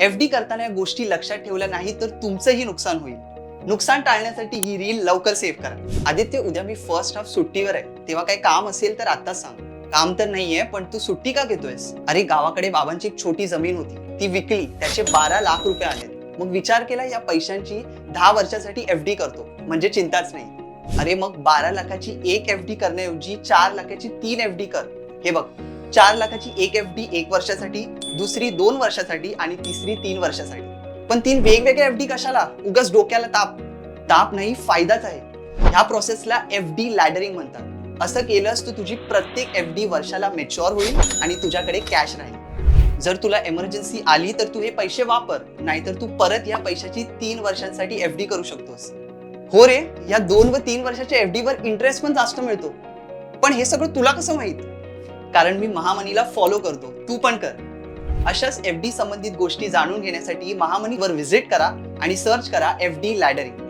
F D करताना या गोष्टी लक्षात ठेवल्या नाही तर तुमचंही नुकसान होईल. नुकसान टाळण्यासाठी ही रील लवकर सेव्ह करा. आदित्य उद्या मी फर्स्ट हाफ सुट्टीवर आहे. तेव्हा काही काम असेल तर आता सांग. काम तर नाहीये पण तू सुट्टी का घेतोयस? अरे गावाकडे बाबांची एक छोटी जमीन होती. ती विकली. त्याचे बारा लाख रुपये आले मग विचार केला या पैशांची दहा वर्षासाठी एफ डी करतो. म्हणजे चिंताच नाही. अरे मग बारा लाखाची एक एफ डी करण्याऐवजी चार लाखाची तीन एफ डी कर. हे बघ. चार लाखाची एक एफ डी एक वर्षासाठी दुसरी दोन वर्षासाठी आणि तिसरी तीन वर्षासाठी. पण तीन वेगवेगळ्या एफ डी कशाला? उगाच डोक्याला ताप. ताप नाही फायदाच आहे. ह्या प्रोसेसला एफ डी लॅडरिंग म्हणतात. असं केलंस तू तुझी प्रत्येक एफ डी वर्षाला मेच्युअर होईल आणि तुझ्याकडे कॅश राहील. जर तुला एमर्जन्सी आली तर तू हे पैसे वापर नाहीतर तू परत या पैशाची तीन वर्षांसाठी एफ डी करू शकतोस. हो रे या दोन व तीन वर्षाच्या एफ डी वर इंटरेस्ट पण जास्त मिळतो. पण हे सगळं तुला कसं माहीत? कारण मी महामनीला फॉलो करतो. तू पण कर. अशाच एफ डी संबंधित गोष्टी जाणून घेण्यासाठी महामनीवर व्हिजिट करा आणि सर्च करा एफ डी लॅडरिंग